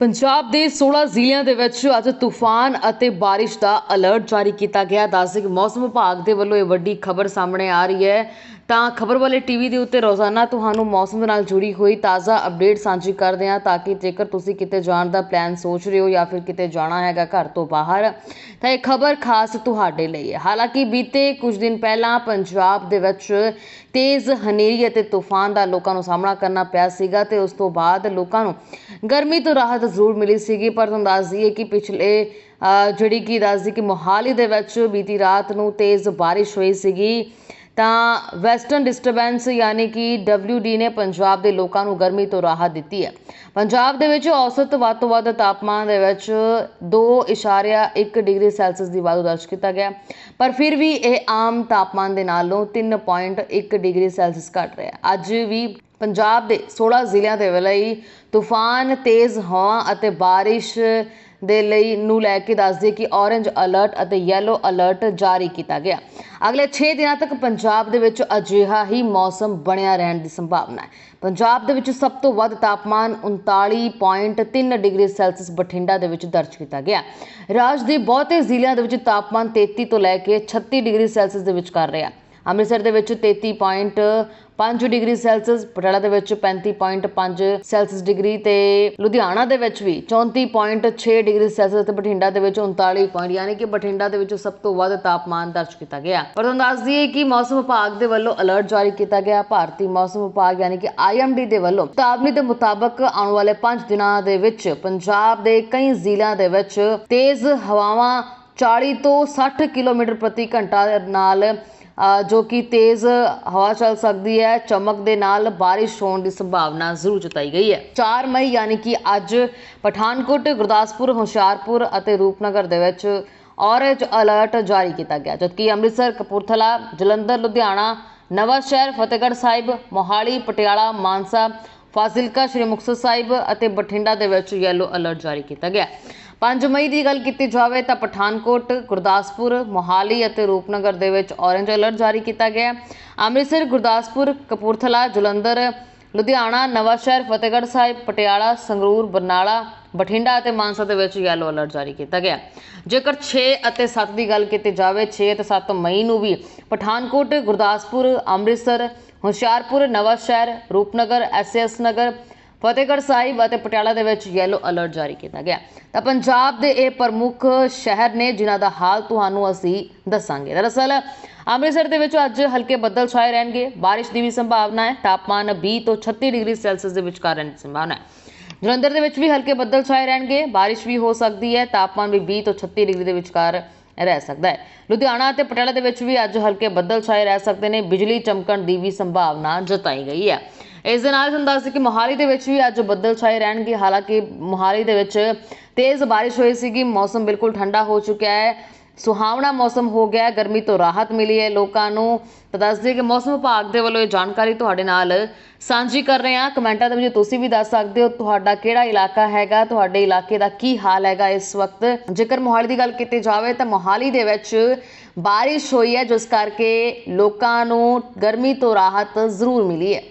ਪੰਜਾਬ ਦੇ 16 ਜ਼ਿਲ੍ਹਿਆਂ ਦੇ ਵਿੱਚ ਅੱਜ ਤੂਫਾਨ ਅਤੇ ਬਾਰਿਸ਼ ਦਾ ਅਲਰਟ ਜਾਰੀ ਕੀਤਾ ਗਿਆ। ਦੱਸਦੇ ਕਿ ਮੌਸਮ ਵਿਭਾਗ ਦੇ ਵੱਲੋਂ ਇਹ ਵੱਡੀ ਖਬਰ ਸਾਹਮਣੇ ਆ ਰਹੀ ਹੈ। ਤਾਂ ਖਬਰ ਵਾਲੇ ਟੀਵੀ ਦੇ ਉੱਤੇ ਰੋਜ਼ਾਨਾ ਤੁਹਾਨੂੰ ਮੌਸਮ ਦੇ ਨਾਲ ਜੁੜੀ ਹੋਈ ਤਾਜ਼ਾ ਅਪਡੇਟ ਸਾਂਝੀ ਕਰਦੇ ਹਾਂ ਤਾਂ ਕਿ ਜੇਕਰ ਤੁਸੀਂ ਕਿਤੇ ਜਾਣ ਦਾ ਪਲਾਨ ਸੋਚ ਰਹੇ ਹੋ ਜਾਂ ਫਿਰ ਕਿਤੇ ਜਾਣਾ ਹੈਗਾ ਘਰ ਤੋਂ ਬਾਹਰ, ਤਾਂ ਇਹ ਖਬਰ ਖਾਸ ਤੁਹਾਡੇ ਲਈ ਹੈ। ਹਾਲਾਂਕਿ ਬੀਤੇ ਕੁਝ ਦਿਨ ਪਹਿਲਾਂ ਪੰਜਾਬ ਦੇ ਵਿੱਚ ਤੇਜ਼ ਹਨੇਰੀ ਅਤੇ ਤੂਫਾਨ ਦਾ ਲੋਕਾਂ ਨੂੰ ਸਾਹਮਣਾ ਕਰਨਾ ਪਿਆ ਸੀਗਾ ਤੇ ਉਸ ਤੋਂ ਬਾਅਦ ਲੋਕਾਂ ਨੂੰ ਗਰਮੀ ਤੋਂ ਰਾਹਤ ਜ਼ਰੂਰ ਮਿਲੀ ਸੀਗੀ, ਪਰ ਤੁਹਾਨੂੰ ਦੱਸ ਦਈਏ ਕਿ ਪਿਛਲੇ ਜਿਹੜੀ ਕਿ ਦੱਸਦੀ ਕਿ ਮੋਹਾਲੀ ਦੇ ਵਿੱਚ ਬੀਤੀ ਰਾਤ ਨੂੰ ਤੇਜ਼ ਬਾਰਿਸ਼ ਹੋਈ ਸੀਗੀ। ਤਾਂ ਵੈਸਟਰਨ ਡਿਸਟਰਬੈਂਸ ਯਾਨੀ ਕਿ WD ਨੇ ਪੰਜਾਬ ਦੇ ਲੋਕਾਂ ਨੂੰ ਗਰਮੀ ਤੋਂ ਰਾਹਤ ਦਿੱਤੀ ਹੈ। ਪੰਜਾਬ ਦੇ ਵਿੱਚ ਔਸਤ ਵੱਧ ਤੋਂ ਵੱਧ ਤਾਪਮਾਨ ਦੇ ਵਿੱਚ 2.1 ਡਿਗਰੀ ਸੈਲਸੀਅਸ ਦੀ ਵਾਧੂ ਦਰਜ ਕੀਤਾ ਗਿਆ। ਪਰ ਫਿਰ ਵੀ ਇਹ ਆਮ ਤਾਪਮਾਨ ਦੇ ਨਾਲੋਂ 3.1 ਡਿਗਰੀ ਸੈਲਸੀਅਸ ਘੱਟ ਰਿਹਾ। ਅੱਜ ਵੀ ਪੰਜਾਬ ਦੇ 16 ਜ਼ਿਲ੍ਹਿਆਂ ਦੇ ਲਈ ਤੂਫਾਨ ਤੇਜ਼ ਹਵਾ ਅਤੇ ਬਾਰਿਸ਼ ਦੇ ਲਈ ਨੂੰ ਲੈ ਕੇ ਦੱਸਦੇ ਕਿ ਔਰੰਜ ਅਲਰਟ ਅਤੇ ਯੈਲੋ ਅਲਰਟ ਜਾਰੀ ਕੀਤਾ ਗਿਆ। ਅਗਲੇ 6 ਦਿਨਾਂ ਤੱਕ ਪੰਜਾਬ ਦੇ ਵਿੱਚ ਅਜਿਹਾ ਹੀ ਮੌਸਮ ਬਣਿਆ ਰਹਿਣ ਦੀ ਸੰਭਾਵਨਾ ਹੈ। ਪੰਜਾਬ ਦੇ ਵਿੱਚ ਸਭ ਤੋਂ ਵੱਧ ਤਾਪਮਾਨ 39.3 ਡਿਗਰੀ ਸੈਲਸੀਅਸ ਬਠਿੰਡਾ ਦੇ ਵਿੱਚ ਦਰਜ ਕੀਤਾ ਗਿਆ। ਰਾਜ ਦੇ ਬਹੁਤੇ ਜ਼ਿਲ੍ਹਿਆਂ ਦੇ ਵਿੱਚ ਤਾਪਮਾਨ 33 ਤੋਂ ਲੈ ਕੇ 36 ਡਿਗਰੀ ਸੈਲਸੀਅਸ ਦੇ ਵਿੱਚ ਕਰ ਰਿਹਾ। ਅੰਮ੍ਰਿਤਸਰ ਦੇ ਵਿੱਚ 33.5 ਡਿਗਰੀ ਸੈਲਸੀਅਸ, ਪਟਿਆਲਾ ਦੇ ਵਿੱਚ 35.5 ਸੈਲਸੀਅਸ ਡਿਗਰੀ ਤੇ ਲੁਧਿਆਣਾ ਦੇ ਵਿੱਚ ਵੀ 34.6 ਡਿਗਰੀ ਸੈਲਸੀਅਸ ਤੇ ਬਠਿੰਡਾ ਦੇ ਵਿੱਚ 39 ਪੁਆਇੰਟ ਯਾਨੀ ਕਿ ਬਠਿੰਡਾ ਦੇ ਵਿੱਚ ਸਭ ਤੋਂ ਵੱਧ ਤਾਪਮਾਨ ਦਰਜ ਕੀਤਾ ਗਿਆ। ਪਰ ਤੁਹਾਨੂੰ ਦੱਸ ਦਈਏ ਕਿ ਮੌਸਮ ਵਿਭਾਗ ਦੇ ਵੱਲੋਂ ਅਲਰਟ ਜਾਰੀ ਕੀਤਾ ਗਿਆ। ਭਾਰਤੀ ਮੌਸਮ ਵਿਭਾਗ, ਯਾਨੀ ਕਿ IMD ਦੇ ਵੱਲੋਂ ਚੇਤਾਵਨੀ ਦੇ ਮੁਤਾਬਕ ਆਉਣ ਵਾਲੇ 5 ਦਿਨਾਂ ਦੇ ਵਿੱਚ ਪੰਜਾਬ ਦੇ ਕਈ ਜ਼ਿਲ੍ਹਿਆਂ ਦੇ ਵਿੱਚ ਤੇਜ਼ ਹਵਾਵਾਂ 40 ਤੋਂ 60 ਕਿਲੋਮੀਟਰ ਪ੍ਰਤੀ ਘੰਟਾ ਨਾਲ ਜੋ ਕਿ ਤੇਜ਼ ਹਵਾ ਚੱਲ ਸਕਦੀ ਹੈ, ਚਮਕ ਦੇ ਨਾਲ ਬਾਰਿਸ਼ ਹੋਣ ਦੀ ਸੰਭਾਵਨਾ ਜ਼ਰੂਰ ਜਤਾਈ ਗਈ ਹੈ। 4 ਮਈ ਯਾਨੀ ਕਿ ਅੱਜ ਪਠਾਨਕੋਟ, ਗੁਰਦਾਸਪੁਰ, ਹੁਸ਼ਿਆਰਪੁਰ ਅਤੇ ਰੂਪਨਗਰ ਦੇ ਵਿੱਚ ਔਰੇਂਜ ਅਲਰਟ ਜਾਰੀ ਕੀਤਾ ਗਿਆ, ਜਦਕਿ ਅੰਮ੍ਰਿਤਸਰ, ਕਪੂਰਥਲਾ, ਜਲੰਧਰ, ਲੁਧਿਆਣਾ ਨਵਾਂ ਸ਼ਹਿਰ ਫਤਿਹਗੜ੍ਹ ਸਾਹਿਬ, ਮੋਹਾਲੀ, ਪਟਿਆਲਾ, ਮਾਨਸਾ, ਫਾਜ਼ਿਲਕਾ, ਸ਼੍ਰੀ ਮੁਕਤਸਰ ਸਾਹਿਬ ਅਤੇ ਬਠਿੰਡਾ ਦੇ ਵਿੱਚ ਯੈਲੋ ਅਲਰਟ ਜਾਰੀ ਕੀਤਾ ਗਿਆ। 5 ਮਈ ਦੀ ਗੱਲ ਕੀਤੀ ਜਾਵੇ ਤਾਂ ਪਠਾਨਕੋਟ, ਗੁਰਦਾਸਪੁਰ, ਮੋਹਾਲੀ ਅਤੇ ਰੂਪਨਗਰ ਦੇ ਵਿੱਚ ਔਰੇਂਜ ਅਲਰਟ ਜਾਰੀ ਕੀਤਾ ਗਿਆ ਅੰਮ੍ਰਿਤਸਰ, ਗੁਰਦਾਸਪੁਰ, ਕਪੂਰਥਲਾ, ਜਲੰਧਰ, ਲੁਧਿਆਣਾ, ਨਵਾਂਸ਼ਹਿਰ, ਫਤਿਹਗੜ੍ਹ ਸਾਹਿਬ, ਪਟਿਆਲਾ, ਸੰਗਰੂਰ, ਬਰਨਾਲਾ, ਬਠਿੰਡਾ ਅਤੇ ਮਾਨਸਾ ਦੇ ਵਿੱਚ ਯੈਲੋ ਅਲਰਟ ਜਾਰੀ ਕੀਤਾ ਗਿਆ ਜੇਕਰ 6 ਅਤੇ 7 ਦੀ ਗੱਲ ਕੀਤੀ ਜਾਵੇ 6 ਅਤੇ 7 ਮਈ ਨੂੰ ਵੀ ਪਠਾਨਕੋਟ, ਗੁਰਦਾਸਪੁਰ, ਅੰਮ੍ਰਿਤਸਰ, ਹੁਸ਼ਿਆਰਪੁਰ, ਨਵਾਂਸ਼ਹਿਰ, ਰੂਪਨਗਰ ਐਸਐਸ ਨਗਰ ਫਤਿਹਗੜ੍ਹ ਸਾਹਿਬ ਅਤੇ ਪਟਿਆਲਾ ਦੇ ਵਿੱਚ ਯੈਲੋ ਅਲਰਟ ਜਾਰੀ ਕੀਤਾ ਗਿਆ। ਤਾਂ ਪੰਜਾਬ ਦੇ ਇਹ ਪ੍ਰਮੁੱਖ ਸ਼ਹਿਰ ਨੇ ਜਿਨ੍ਹਾਂ ਦਾ ਹਾਲ ਤੁਹਾਨੂੰ ਅਸੀਂ ਦੱਸਾਂਗੇ। ਦਰਅਸਲ, ਅੰਮ੍ਰਿਤਸਰ ਦੇ ਵਿੱਚ ਅੱਜ ਹਲਕੇ ਬੱਦਲ ਛਾਏ ਰਹਿਣਗੇ। ਬਾਰਿਸ਼ ਦੀ ਵੀ ਸੰਭਾਵਨਾ ਹੈ। ਤਾਪਮਾਨ 20 ਤੋਂ 36 ਡਿਗਰੀ ਸੈਲਸੀਅਸ ਦੇ ਵਿਚਕਾਰ ਰਹਿਣ ਦੀ ਸੰਭਾਵਨਾ ਹੈ। ਜਲੰਧਰ ਦੇ ਵਿੱਚ ਵੀ ਹਲਕੇ ਬੱਦਲ ਛਾਏ ਰਹਿਣਗੇ। ਬਾਰਿਸ਼ ਵੀ ਹੋ ਸਕਦੀ ਹੈ। ਤਾਪਮਾਨ ਵੀ 20 ਤੋਂ 36 ਡਿਗਰੀ ਦੇ ਵਿਚਕਾਰ ਰਹਿ ਸਕਦਾ ਹੈ। ਲੁਧਿਆਣਾ ਅਤੇ ਪਟਿਆਲਾ ਦੇ ਵਿੱਚ ਵੀ ਅੱਜ ਹਲਕੇ ਬੱਦਲ ਛਾਏ ਰਹਿ ਸਕਦੇ ਨੇ। ਬਿਜਲੀ ਚਮਕਣ ਦੀ ਵੀ ਸੰਭਾਵਨਾ ਜਤਾਈ ਗਈ ਹੈ। ਇਸ ਦੇ ਨਾਲ ਤੁਹਾਨੂੰ ਦੱਸ ਕਿ ਮੋਹਾਲੀ ਦੇ ਵਿੱਚ ਵੀ ਅੱਜ ਬੱਦਲ ਛਾਏ ਰਹਿਣਗੇ। ਹਾਲਾਂਕਿ ਮੋਹਾਲੀ ਦੇ ਵਿੱਚ ਤੇਜ਼ ਬਾਰਿਸ਼ ਹੋਈ ਸੀਗੀ। ਮੌਸਮ ਬਿਲਕੁਲ ਠੰਡਾ ਹੋ ਚੁੱਕਿਆ ਹੈ। ਸੁਹਾਵਣਾ ਮੌਸਮ ਹੋ ਗਿਆ ਗਰਮੀ ਤੋਂ ਰਾਹਤ ਮਿਲੀ ਹੈ ਲੋਕਾਂ ਨੂੰ। ਤਾਂ ਦੱਸ ਦਈਏ ਕਿ ਮੌਸਮ ਵਿਭਾਗ ਦੇ ਵੱਲੋਂ ਇਹ ਜਾਣਕਾਰੀ ਤੁਹਾਡੇ ਨਾਲ ਸਾਂਝੀ ਕਰ ਰਹੇ ਹਾਂ। ਕਮੈਂਟਾਂ ਦੇ ਵਿੱਚ ਤੁਸੀਂ ਵੀ ਦੱਸ ਸਕਦੇ ਹੋ ਤੁਹਾਡਾ ਕਿਹੜਾ ਇਲਾਕਾ ਹੈਗਾ, ਤੁਹਾਡੇ ਇਲਾਕੇ ਦਾ ਕੀ ਹਾਲ ਹੈਗਾ ਇਸ ਵਕਤ। ਜੇਕਰ ਮੋਹਾਲੀ ਦੀ ਗੱਲ ਕੀਤੀ ਜਾਵੇ ਤਾਂ ਮੋਹਾਲੀ ਦੇ ਵਿੱਚ ਬਾਰਿਸ਼ ਹੋਈ ਹੈ, ਜਿਸ ਕਰਕੇ ਲੋਕਾਂ ਨੂੰ ਗਰਮੀ ਤੋਂ ਰਾਹਤ ਜ਼ਰੂਰ ਮਿਲੀ ਹੈ।